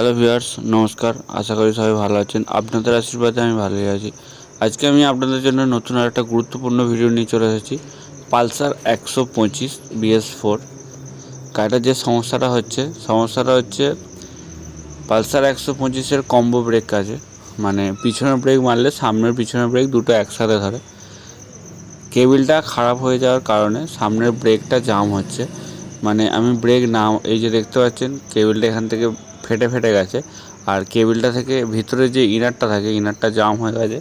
Hello viewers, নমস্কার। আশা করি সবাই ভালো আছেন। আপনাদের আশীর্বাদে আমি ভালোই আছি। আজকে আমি আপনাদের জন্য নতুন আর একটা গুরুত্বপূর্ণ ভিডিও নিয়ে চলে এসেছি। পালসার একশো পঁচিশ বিএস ফোর। গাড়িটার যে সমস্যাটা হচ্ছে সমস্যাটা হচ্ছে পালসার একশো পঁচিশের কম্বো ব্রেক আছে। মানে পিছনের ব্রেক মারলে সামনের পিছনের ব্রেক দুটো একসাথে ধরে। কেবিলটা খারাপ হয়ে যাওয়ার কারণে সামনের ব্রেকটা জাম হচ্ছে। মানে আমি ব্রেক না, এই যে দেখতে পাচ্ছেন, কেবিলটা এখান থেকে ফেটে ফেটে গেছে। আর কেবিলটা থেকে ভিতরে যে ইনারটা থাকে ইনারটা জাম হয়ে গেছে,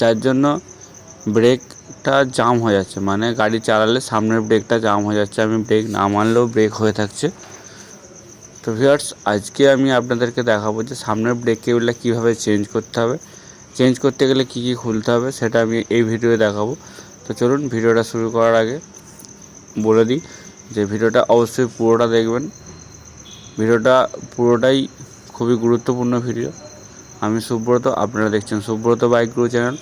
যার জন্য ব্রেকটা জাম হয়ে যাচ্ছে। মানে গাড়ি চালালে সামনের ব্রেকটা জাম হয়ে যাচ্ছে। আমি ব্রেক না মারলেও ব্রেক হয়ে থাকছে। তো ভিউয়ার্স আজকে আমি আপনাদেরকে দেখাবো যে সামনের ব্রেক কেবিলটা কীভাবে চেঞ্জ করতে হবে। চেঞ্জ করতে গেলে কী কী খুলতে হবে, সেটা আমি এই ভিডিওয়ে দেখাবো। তো চলুন ভিডিওটা শুরু করার আগে বলে দিই যে ভিডিওটা অবশ্যই পুরোটা দেখবেন। ভিডিওটা পুরোটাই খুবই গুরুত্বপূর্ণ ভিডিও। আমি সুব্রত, আপনারা দেখছেন সুব্রত বাইক গ্রু চ্যানেল।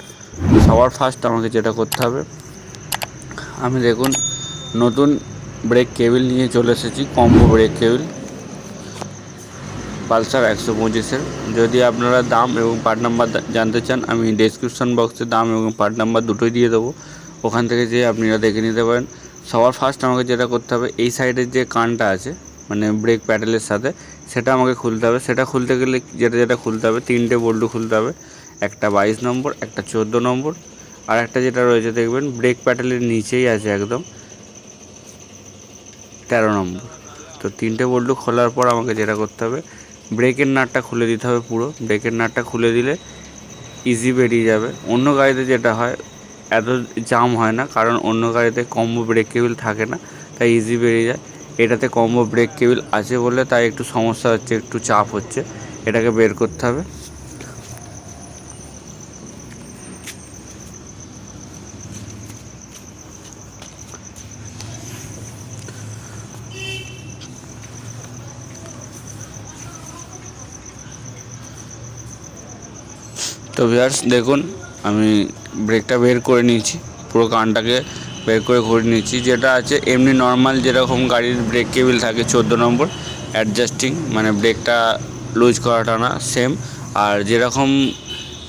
সবার ফার্স্ট আমাকে যেটা করতে হবে, আমি দেখুন, নতুন ব্রেক কেবিল নিয়ে চলে এসেছি কম্বো ব্রেক কেবিল পালসার একশো পঁচিশের। যদি আপনারা দাম এবং পার্ট নাম্বার জানতে চান, আমি ডেসক্রিপশন বক্সে দাম এবং পার্ট নাম্বার দুটোই দিয়ে দেবো। ওখান থেকে যেয়ে আপনারা দেখে নিতে পারেন। সবার ফার্স্ট আমাকে যেটা করতে হবে, এই সাইডের যে কানটা আছে মানে ব্রেক প্যাডেলের সাথে, সেটা আমাকে খুলতে হবে। সেটা খুলতে গেলে যেটা যেটা খুলতে হবে, তিনটে বল্টু খুলতে হবে। একটা বাইশ নম্বর, একটা চোদ্দ নম্বর, আর একটা যেটা রয়েছে, দেখবেন ব্রেক প্যাডেলের নিচেই আছে একদম, তেরো নম্বর। তো তিনটে বল্টু খোলার পর আমাকে যেটা করতে হবে ব্রেকের নাটটা খুলে দিতে হবে পুরো। ব্রেকের নাটটা খুলে দিলে ইজি বেরিয়ে যাবে। অন্য গাড়িতে যেটা হয়, এত জাম হয় না, কারণ অন্য গাড়িতে কম্বো ব্রেক কেবিল থাকে না, তাই ইজি বেরিয়ে যায়। এটাতে কম্বো ব্রেক কেবিল আছে বলে তাই একটু সমস্যা হচ্ছে, একটু চাপ হচ্ছে। এটাকে বের করতে হবে। তো ভিয়ার্স দেখুন, আমি ব্রেকটা বের করে নিয়েছি। পুরো কানটাকে বের করে ঘুরে নিয়েছি যেটা আছে, এমনি নর্মাল যেরকম গাড়ির ব্রেক কেবিল থাকে চোদ্দ নম্বর অ্যাডজাস্টিং মানে ব্রেকটা লুজ করাটা না সেম আর যেরকম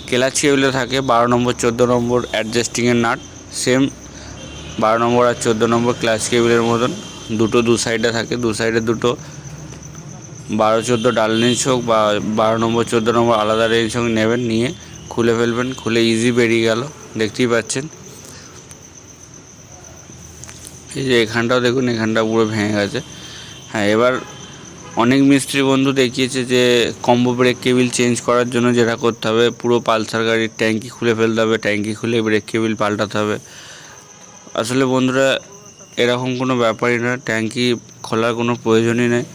ক্লাচ কেবিলে থাকে, বারো নম্বর, চোদ্দ নম্বর অ্যাডজাস্টিংয়ের নাট সেম বারো নম্বর আর চোদ্দ নম্বর ক্লাচ কেবিলের মতন, দুটো দু সাইডে থাকে, দু সাইডে দুটো বারো, চোদ্দ ডাল রেঞ্জ হোক বা বারো নম্বর, চোদ্দ নম্বর আলাদা রেঞ্জ হোক নেবেন, নিয়ে খুলে ফেলবেন, খুলে ইজি বেরিয়ে গেল, দেখতেই পাচ্ছেন। এই যে এখানটাও দেখুন, এখানটা পুরো ভেঙে গেছে। হ্যাঁ এবার অনেক মিস্ত্রি বন্ধু দেখিয়েছে যে কম্বো ব্রেক কেবিল চেঞ্জ করার জন্য যেটা করতে হবে, পুরো পালসার গাড়ির ট্যাঙ্কি খুলে ফেলতে হবে, ট্যাঙ্কি খুলে ব্রেক কেবিল পাল্টাতে হবে। আসলে বন্ধুরা, এরকম কোনো ব্যাপারই না, ট্যাঙ্কি খোলার কোনো প্রয়োজনই নেই।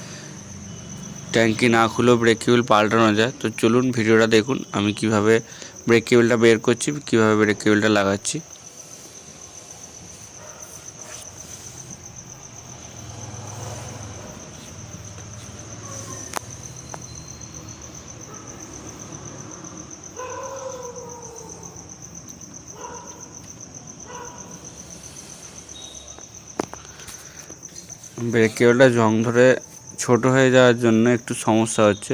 ট্যাঙ্কি না খুলেও ব্রেক কেবিল পাল্টানো যায়। তো চলুন ভিডিওটা দেখুন, আমি কীভাবে ব্রেক কেবিলটা বের করছি, কীভাবে ব্রেক কেবিলটা লাগাচ্ছি। ব্রেক কেবলটা জং ধরে ছোট হয়ে যাওয়ার জন্য একটু সমস্যা হচ্ছে।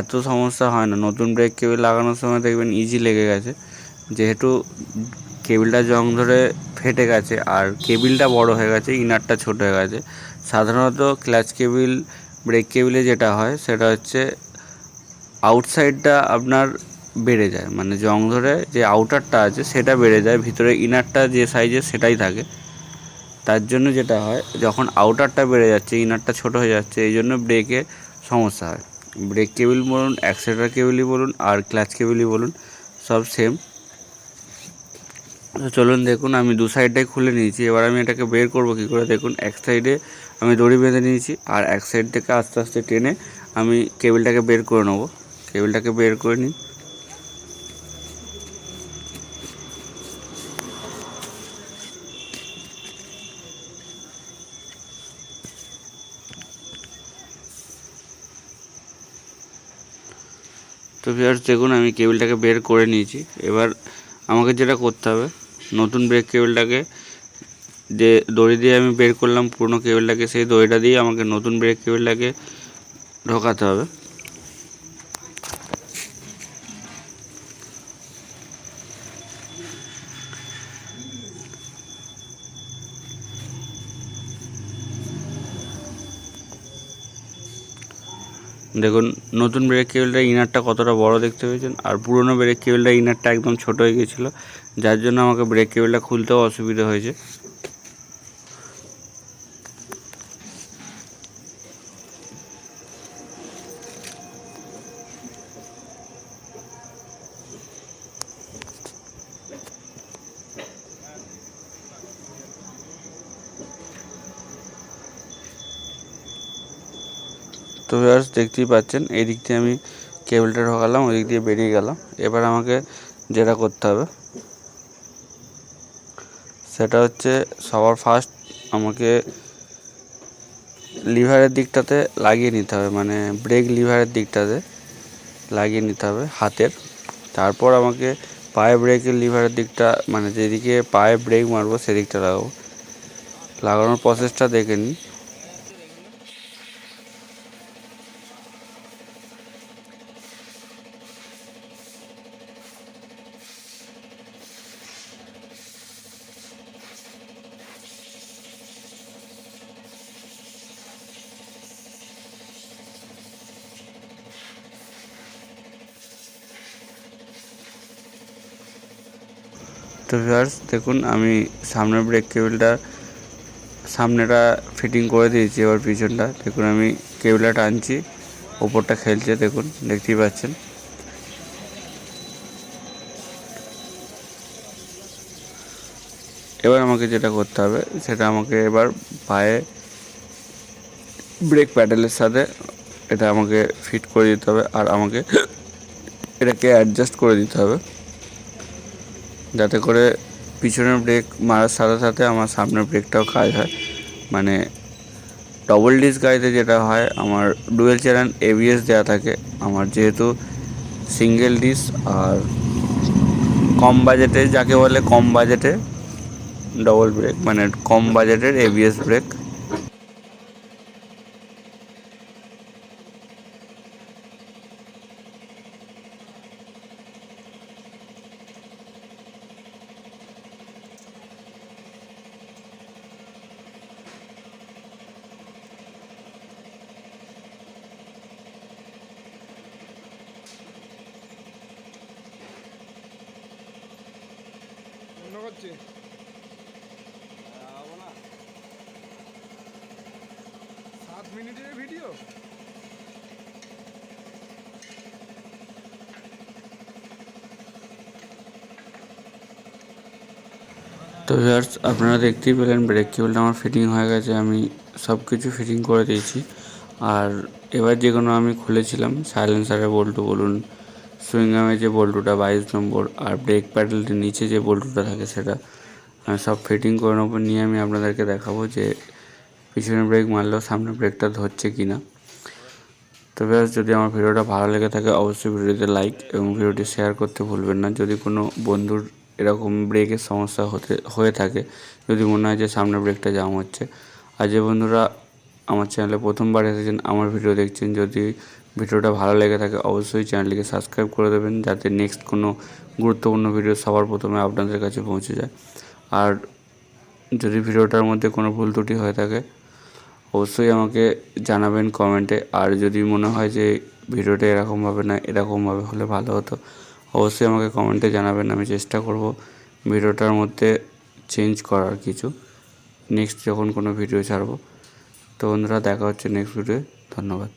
এত সমস্যা হয় না। নতুন ব্রেক কেবিল লাগানোর সময় দেখবেন ইজি লেগে গেছে। যেহেতু কেবিলটা জং ধরে ফেটে গেছে আর কেবিলটা বড় হয়ে গেছে, ইনারটা ছোট হয়ে গেছে। সাধারণত ক্লাচ কেবিল, ব্রেক কেবিলে যেটা হয় সেটা হচ্ছে আউটসাইডটা আপনার বেড়ে যায়। মানে জং ধরে যে আউটারটা আছে সেটা বেড়ে যায়, ভিতরে ইনারটা যে সাইজের সেটাই থাকে। তার জন্য যেটা হয়, যখন আউটারটা বেড়ে যাচ্ছে ইনারটা ছোট হয়ে যাচ্ছে, এই জন্য ব্রেকে সমস্যা হয়। ব্রেক কেবিল বলুন অ্যাক্সেটার কেবিলই বলুন, আর ক্লাচ কেবিলই বলুন, সব সেম তো চলুন দেখুন, আমি দু সাইডটাই খুলে নিয়েছি। এবার আমি এটাকে বের করব কী করে? দেখুন, এক সাইডে আমি দড়ি বেঁধে নিয়েছি, আর এক সাইড থেকে আস্তে আস্তে টেনে আমি কেবিলটাকে বের করে নেব। কেবিলটাকে বের করে নিই। তো ভিউয়ার্স দেখুন, আমি কেবিলটাকে বের করে নিয়েছি। এবার আমাকে যেটা করতে হবে, নতুন ব্রেক কেবিলটাকে যে দড়ি দিয়ে আমি বের করলাম পুরনো কেবিলটাকে, সেই দড়িটা দিয়ে আমাকে নতুন ব্রেক কেবিলটাকে ঢোকাতে হবে। দেখুন, নতুন ব্রেক কেবলটা ইনারটা কতটা বড় দেখতে পেয়েছেন, আর পুরনো ব্রেক কেবলটা ইনারটা একদম ছোট হয়ে গেছিল যার জন্য আমাকে ব্রেক কেবলটা খুলতেও অসুবিধা হয়েছে। তো ভিউয়ার্স দেখতেই পাচ্ছেন এই দিক দিয়ে আমি কেবলটা ঢোকালাম ওই দিক দিয়ে বেরিয়ে গেলাম। এবার আমাকে যেটা করতে হবে, সেটা হচ্ছে সবার ফার্স্ট আমাকে লিভারের দিকটাতে লাগিয়ে নিতে হবে মানে ব্রেক লিভারের দিকটাতে লাগিয়ে নিতে হবে হাতের। তারপর আমাকে পায়ে ব্রেকের লিভারের দিকটা মানে যেদিকে পায়ে ব্রেক মারবো সেদিকটা লাগাবো। লাগানোর প্রসেসটা দেখে নিই। তো ভিউয়ার্স দেখুন, আমি সামনের ব্রেক কেবলটা সামনেটা ফিটিং করে দিয়েছি এবার পিছনটা। দেখুন, আমি কেবলটা টানছি, ওপরটা খেলছে, দেখুন, দেখতেই পাচ্ছেন। এবার আমাকে যেটা করতে হবে, সেটা আমাকে এবার পায়ে ব্রেক প্যাডেলের সাথে এটা আমাকে ফিট করে দিতে হবে, আর আমাকে এটাকে অ্যাডজাস্ট করে দিতে হবে। যাতে করে পিছনের ব্রেক মারার সাথে সাথে আমার সামনের ব্রেকটাও কাজ হয়। মানে ডবল ডিস গাড়িতে যেটা হয়, আমার ডুয়েল চ্যানেল এবিএস দেওয়া থাকে। আমার যেহেতু সিঙ্গেল ডিস আর কম বাজেটে যাকে বলে কম বাজেটে ডবল ব্রেক মানে কম বাজেটের এবিএস ব্রেক করছি সাত মিনিটের ভিডিও? তো ভিউয়ার্স আপনারা দেখতেই পেলেন ব্রেক কেবলটা আমার ফিটিং হয়ে গেছে আমি সব কিছু ফিটিং করে দিয়েছি। আর এবার যে কোনো আমি খুলেছিলাম সাইলেন্সারের বল্টু বলুন সুইংগামে যে বল্টুটা বাইশ নম্বর আর ব্রেক প্যাডেলটির নিচে যে বল্টুটা থাকে সেটা আমি সব ফিটিং করে নেব, নিয়ে আমি আপনাদেরকে দেখাবো যে পিছনের ব্রেক মারলেও সামনের ব্রেকটা ধরছে কি না তো ব্যাস, যদি আমার ভিডিওটা ভালো লেগে থাকে, অবশ্যই ভিডিওতে লাইক এবং ভিডিওটি শেয়ার করতে ভুলবেন না। যদি কোনো বন্ধুর এরকম ব্রেকের সমস্যা হতে, হয়ে থাকে, যদি মনে হয় যে সামনের ব্রেকটা জাম হচ্ছে। আর যে বন্ধুরা আমার চ্যানেলে প্রথমবার এসেছেন, আমার ভিডিও দেখছেন, যদি ভিডিওটা ভালো লেগে থাকে অবশ্যই চ্যানেলটিকে সাবস্ক্রাইব করে দেবেন যাতে নেক্সট কোনো গুরুত্বপূর্ণ ভিডিও সবার প্রথমে আপনাদের কাছে পৌঁছে যায়। আর যদি ভিডিওটার মধ্যে কোনো ভুল ত্রুটি হয়ে থাকে, অবশ্যই আমাকে জানাবেন কমেন্টে। আর যদি মনে হয় যে ভিডিওটা এরকমভাবে না, এরকমভাবে হলে ভালো হতো, অবশ্যই আমাকে কমেন্টে জানাবেন, আমি চেষ্টা করব ভিডিওটার মধ্যে চেঞ্জ করার কিছু। নেক্সট যখন কোনো ভিডিও ছাড়বো। তো বন্ধুরা, দেখা হচ্ছে নেক্সট ভিডিওয়ে। ধন্যবাদ।